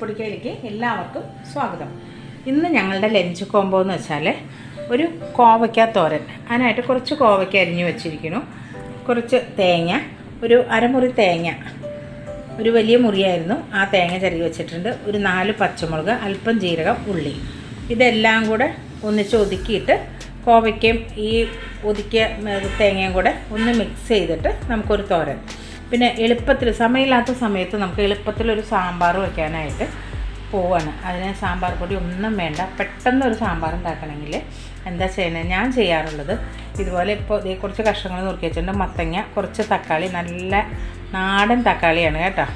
പൊടിക്കയിലേക്ക് എല്ലാവർക്കും സ്വാഗതം. ഇന്ന് ഞങ്ങളുടെ ലഞ്ച് കോംബോ എന്ന് വെച്ചാൽ ഒരു കോവയ്ക്ക തോരൻ. അതിനായിട്ട് കുറച്ച് കോവയ്ക്ക അരിഞ്ഞു വെച്ചിരിക്കുന്നു. കുറച്ച് തേങ്ങ ഒരു അരമുറി തേങ്ങ. ഒരു വലിയ മുറിയായിരുന്നു. ആ തേങ്ങ ചെറിയ വെച്ചിട്ടുണ്ട്. ഒരു നാല് പച്ചമുളക് അല്പം ജീരകം ഉള്ളി. ഇതെല്ലാം കൂടെ ഒന്നിച്ച് ഒതുക്കിയിട്ട് കോവയ്ക്കയും ഈ ഒതുക്കിയ തേങ്ങയും കൂടെ ഒന്ന് മിക്സ് ചെയ്തിട്ട് നമുക്കൊരു തോരൻ. പിന്നെ എളുപ്പത്തിൽ സമയമില്ലാത്ത സമയത്ത് നമുക്ക് എളുപ്പത്തിലൊരു സാമ്പാർ വയ്ക്കാനായിട്ട് പോവാണ്. അതിന് സാമ്പാർ പൊടി ഒന്നും വേണ്ട. പെട്ടെന്ന് ഒരു സാമ്പാർ ഉണ്ടാക്കണമെങ്കിൽ എന്താ ചെയ്യുന്നത് ഞാൻ ചെയ്യാറുള്ളത് ഇതുപോലെ ഇപ്പോൾ ഇതേ കുറച്ച് കഷ്ണങ്ങൾ നുറുക്കി വെച്ചിട്ടുണ്ട്. മത്തങ്ങ കുറച്ച് തക്കാളി നല്ല നാടൻ തക്കാളിയാണ് കേട്ടോ.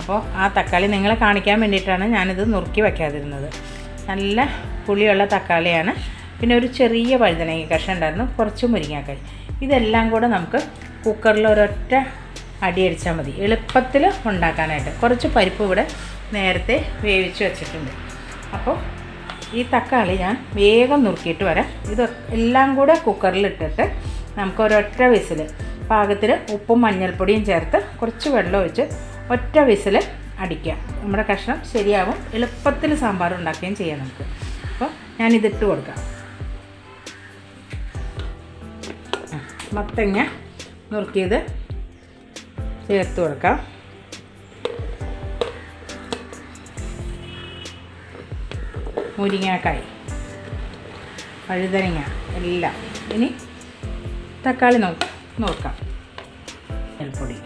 അപ്പോൾ ആ തക്കാളി നിങ്ങളെ കാണിക്കാൻ വേണ്ടിയിട്ടാണ് ഞാനിത് നുറുക്കി വയ്ക്കാതിരുന്നത് നല്ല പുളിയുള്ള തക്കാളിയാണ്. പിന്നെ ഒരു ചെറിയ വഴുതനങ്ങ കഷ്ണം ഉണ്ടായിരുന്നു. കുറച്ച് മുരിങ്ങാക്കായി. ഇതെല്ലാം കൂടെ നമുക്ക് കുക്കറിൽ ഒരൊറ്റ അടിയടിച്ചാൽ മതി. എളുപ്പത്തിൽ ഉണ്ടാക്കാനായിട്ട്. കുറച്ച് പരിപ്പ് ഇവിടെ നേരത്തെ വേവിച്ച് വെച്ചിട്ടുണ്ട്. അപ്പോൾ ഈ തക്കാളി ഞാൻ വേഗം നുറുക്കിയിട്ട് വരാം. ഇത് എല്ലാം കൂടെ കുക്കറിൽ ഇട്ടിട്ട് നമുക്ക് ഒരൊറ്റ വിസിൽ പാകത്തിന് ഉപ്പും മഞ്ഞൾപ്പൊടിയും ചേർത്ത് കുറച്ച് വെള്ളം ഒഴിച്ച് ഒറ്റ വിസിൽ അടിക്കാം. നമ്മുടെ കഷ്ണം ശരിയാവും. എളുപ്പത്തിൽ സാമ്പാർ ഉണ്ടാക്കുകയും ചെയ്യാം നമുക്ക്. അപ്പോൾ ഞാനിതിട്ട് കൊടുക്കാം. മത്തങ്ങ നുറുക്കിയത് ചേർത്ത് കൊടുക്കാം. മുരിങ്ങാക്കായി വഴുതനങ്ങ എല്ലാം. ഇനി തക്കാളി നോ നോക്കാം. എൽപ്പൊടി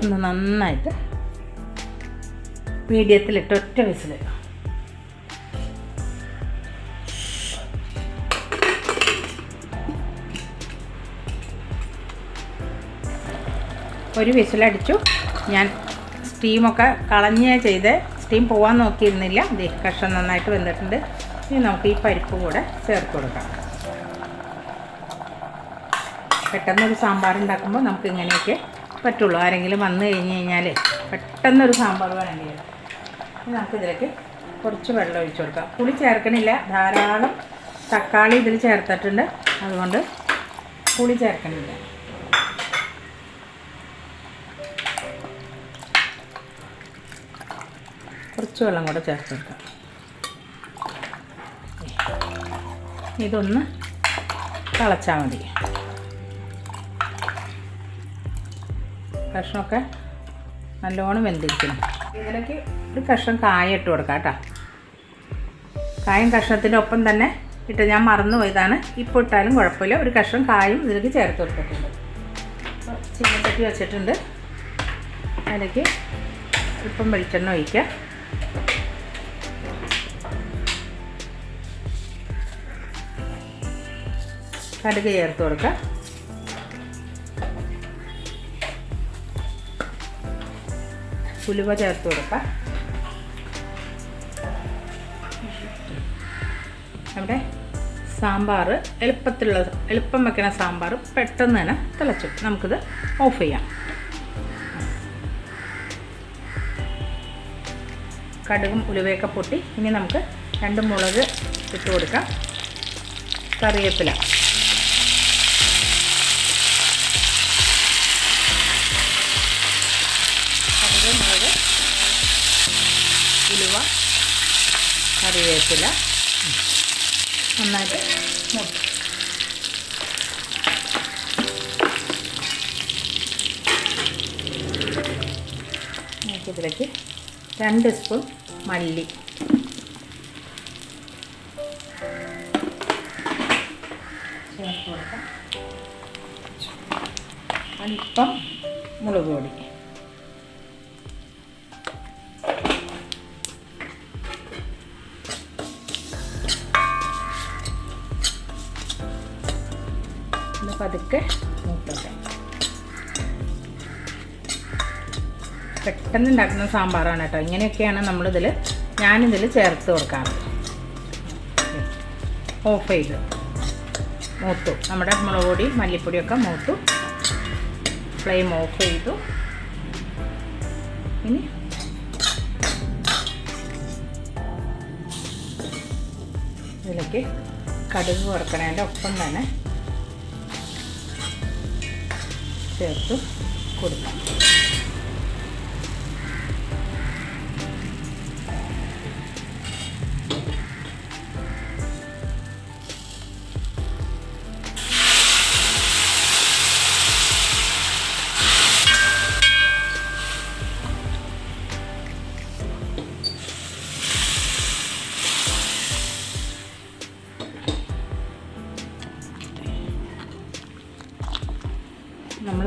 ഒന്ന് നന്നായിട്ട് മീഡിയത്തിലിട്ട് ഒറ്റ വിസിൽ ഒരു വിസിലടിച്ചു. ഞാൻ സ്റ്റീമൊക്കെ കളഞ്ഞ് ചെയ്ത് സ്റ്റീം പോകാൻ നോക്കിയിരുന്നില്ല. ദേ കഷ്ണം നന്നായിട്ട് വെന്തിട്ടുണ്ട്. ഇനി നമുക്ക് ഈ പരിപ്പ് കൂടെ ചേർത്ത് കൊടുക്കാം. പെട്ടെന്നൊരു സാമ്പാർ ഉണ്ടാക്കുമ്പോൾ നമുക്ക് ഇങ്ങനെയൊക്കെ പറ്റുള്ളൂ. ആരെങ്കിലും വന്നു കഴിഞ്ഞ് കഴിഞ്ഞാൽ പെട്ടെന്നൊരു സാമ്പാർ വേണമെങ്കിൽ. നമുക്കിതിലേക്ക് കുറച്ച് വെള്ളം ഒഴിച്ചു കൊടുക്കാം. പുളി ചേർക്കണില്ല. ധാരാളം തക്കാളി ഇതിൽ ചേർത്തിട്ടുണ്ട്. അതുകൊണ്ട് പുളി ചേർക്കണില്ല. കുറച്ച് വെള്ളം കൂടെ ചേർത്ത് ഇതൊന്ന് തിളച്ചാൽ മതി. കഷ്ണമൊക്കെ നല്ലോണം വെന്തിരിക്കണം. ഇതിലേക്ക് ഒരു കഷ്ണം കായ ഇട്ട് കൊടുക്കാം കേട്ടോ. കായും കഷ്ണത്തിന്റെ ഒപ്പം തന്നെ ഇട്ട് ഞാൻ മറന്നു പോയതാണ്. ഇപ്പോൾ ഇട്ടാലും കുഴപ്പമില്ല. ഒരു കഷ്ണം കായും ഇതിലേക്ക് ചേർത്ത് കൊടുത്തിട്ടുണ്ട്. അപ്പോൾ ചീനച്ചട്ടി വെച്ചിട്ടുണ്ട്. അതിലേക്ക് ഇപ്പം വെളിച്ചെണ്ണ ഒഴിക്കുക. കടുക് ചേർത്ത് കൊടുക്കാം. ഉലുവ ചേർത്ത് കൊടുക്കാം. അവിടെ സാമ്പാർ എളുപ്പത്തിലുള്ള എളുപ്പം വയ്ക്കുന്ന സാമ്പാർ പെട്ടെന്ന് തന്നെ തിളച്ചു. നമുക്കിത് ഓഫ് ചെയ്യാം. കടുകും ഉലുവയൊക്കെ പൊട്ടി. ഇനി നമുക്ക് രണ്ട് മുളക് ഇട്ട് കൊടുക്കാം. കറിവേപ്പില. ഉലുവ കറിവേപ്പില. നന്നായിട്ട് മുട്ട ഇതിലേക്ക് രണ്ട് സ്പൂൺ മല്ലി. അല്പം മുളക് പൊടി. പതുക്കെ മൂട്ടട്ടെ പെട്ടെന്ന് ഉണ്ടാക്കുന്ന സാമ്പാറാണ് കേട്ടോ. ഇങ്ങനെയൊക്കെയാണ് നമ്മളിതിൽ ഞാനിതിൽ ചേർത്ത് കൊടുക്കാറ്. ഓഫ് ചെയ്ത് മൂത്തു. നമ്മുടെ മുളക് പൊടി മല്ലിപ്പൊടിയൊക്കെ മൂത്തു. ഫ്ലെയിം ഓഫ് ചെയ്തു. ഇനി ഇതിലേക്ക് കടുക് വറുക്കണതിന്റെ ഒപ്പം തന്നെ ചേർത്ത് കൊടുക്കാം.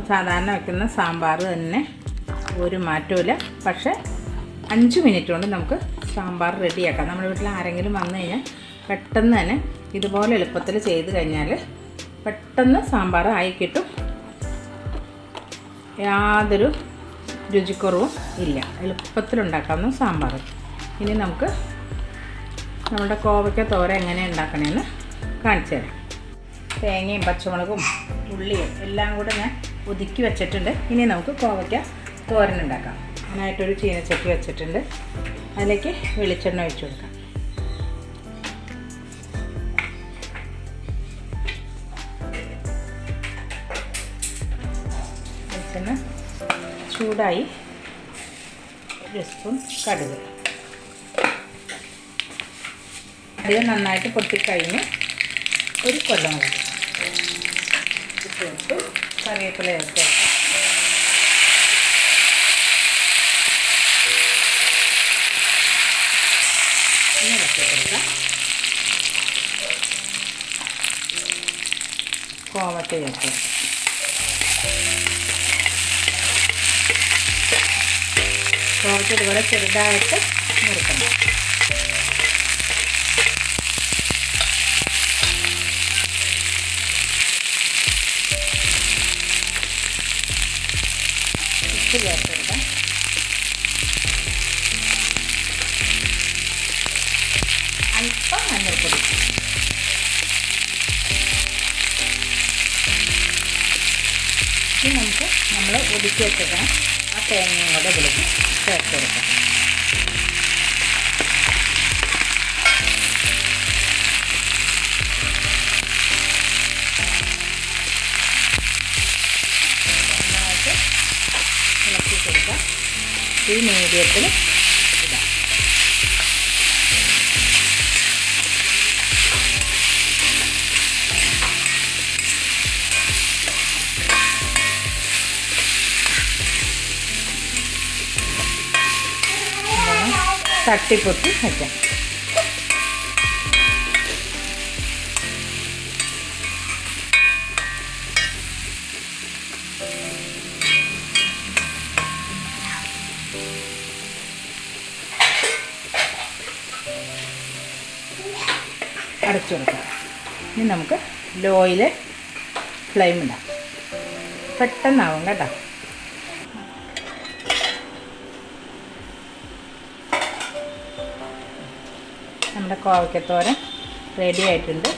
സാധാരണ വെക്കുന്ന സാമ്പാർ തന്നെ ഒരു മാറ്റമില്ല പക്ഷേ അഞ്ച് മിനിറ്റ് കൊണ്ട് നമുക്ക് സാമ്പാർ റെഡിയാക്കാം. നമ്മുടെ വീട്ടിൽ ആരെങ്കിലും വന്നു കഴിഞ്ഞാൽ പെട്ടെന്ന് തന്നെ ഇതുപോലെ എളുപ്പത്തിൽ ചെയ്ത് കഴിഞ്ഞാൽ പെട്ടെന്ന് സാമ്പാർ ആയി കിട്ടും. യാതൊരു രുചിക്കുറവും ഇല്ല. എളുപ്പത്തിലുണ്ടാക്കാവുന്ന സാമ്പാർ. ഇനി നമുക്ക് നമ്മുടെ കോവയ്ക്ക തോര എങ്ങനെ ഉണ്ടാക്കണമെന്ന് കാണിച്ചു തരാം. തേങ്ങയും പച്ചമുളകും ഉള്ളിയും എല്ലാം കൂടെ ഞാൻ ഒതുക്കി വെച്ചിട്ടുണ്ട്. ഇനി നമുക്ക് കോവയ്ക്ക തോരൻ ഉണ്ടാക്കാം. അതിനായിട്ടൊരു ചീനച്ചട്ടി വെച്ചിട്ടുണ്ട്. അതിലേക്ക് വെളിച്ചെണ്ണ ഒഴിച്ചു കൊടുക്കാം. വെളിച്ചെണ്ണ ചൂടായി ഒരു സ്പൂൺ കടുക്. കടുക് നന്നായിട്ട് പൊട്ടിക്കഴിഞ്ഞ് ഒരു കൊല്ലം ചേർത്ത് കറിവേപ്പില കോവക്ക ചേർത്ത് കോവക്ക ഇതുപോലെ ചെറുതായിട്ട് മുറുക്കണം ഉപ്പ് ചേർത്തെടുക്കാം അല്പം മഞ്ഞൾപ്പൊടി. ഇനി നമുക്ക് നമ്മൾ ഒതുക്കി വെച്ചേക്കണം ആ തേങ്ങയും കൂടെ ഇതിലേക്ക് ചേർത്ത് കൊടുക്കാം ഈ മീഡിയത്തിൽ ഇടാം. നല്ലോണം തട്ടിപ്പൊത്തി വയ്ക്കാം. ഇനി നമുക്ക് ലോയിൽ ഫ്ലെയിം ഇടാം. പെട്ടെന്നാവും കേട്ടോ. നമ്മുടെ കോവയ്ക്കത്തോരൻ റെഡി ആയിട്ടുണ്ട്.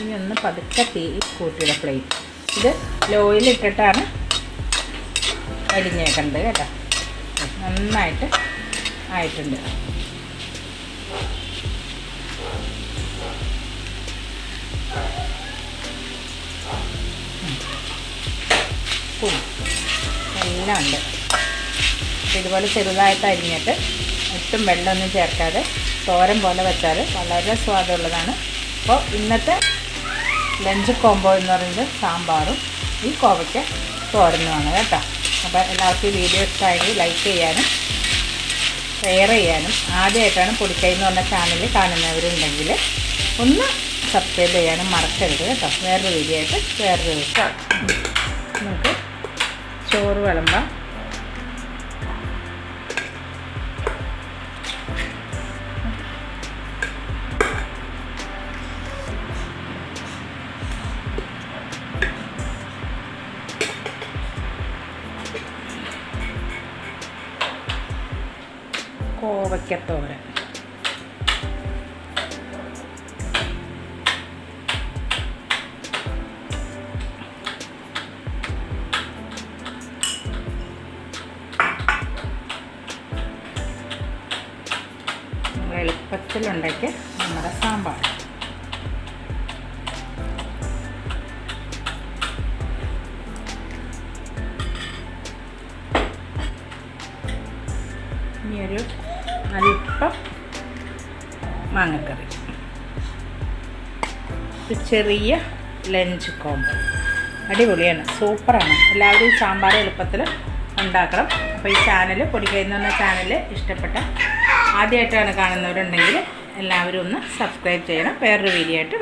ഇനി ഒന്ന് പതുക്കെ തീ കൂട്ടിയുടെ ഫ്ലെയിം ഇത് ലോയിൽ ഇട്ടിട്ടാണ് അരിഞ്ഞേക്കേണ്ടത് കേട്ടോ. നന്നായിട്ട് ആയിട്ടുണ്ട്. എല്ലാം ഉണ്ട്. ഇതുപോലെ ചെറുതായിട്ട് അരിഞ്ഞിട്ട് ഒട്ടും വെള്ളമൊന്നും ചേർക്കാതെ തോരൻ പോലെ വെച്ചാൽ വളരെ സ്വാദുള്ളതാണ്. അപ്പോൾ ഇന്നത്തെ ലഞ്ച് കോംബോ എന്ന് പറയുന്നത് സാമ്പാറും ഈ കോവയ്ക്ക തോരനുമാണ് കേട്ടോ. അപ്പോൾ എല്ലാവർക്കും വീഡിയോ ഇഷ്ടമായെങ്കിൽ ലൈക്ക് ചെയ്യാനും ഷെയർ ചെയ്യാനും ആദ്യമായിട്ടാണ് പൊടിക്കൈ എന്ന് പറഞ്ഞ ചാനൽ കാണുന്നവരുണ്ടെങ്കിൽ ഒന്ന് സബ്സ്ക്രൈബ് ചെയ്യാനും മറക്കരുത് കേട്ടോ. വേറൊരു വീഡിയോ ആയിട്ട് വേറൊരു ദിവസം നമുക്ക് ചോറ് വിളമ്പാം. കോവയ്ക്കത്തോരൻ എളുപ്പത്തിലുണ്ടാക്കിയ നമ്മുടെ സാമ്പാർ. ഇനിയൊരു അല്പം മാങ്ങക്കറി. ഒരു ചെറിയ ലഞ്ച് കോംബോ അടിപൊളിയാണ് സൂപ്പറാണ്. എല്ലാവരും ഈ സാമ്പാർ എളുപ്പത്തിൽ ഉണ്ടാക്കണം. അപ്പോൾ ഈ ചാനൽ പൊടിക്കൈന്ന് പറഞ്ഞ ചാനൽ ഇഷ്ടപ്പെട്ട ആദ്യമായിട്ടാണ് കാണുന്നവരുണ്ടെങ്കിൽ എല്ലാവരും ഒന്ന് സബ്സ്ക്രൈബ് ചെയ്യണം. വേറൊരു വീഡിയോ ആയിട്ട്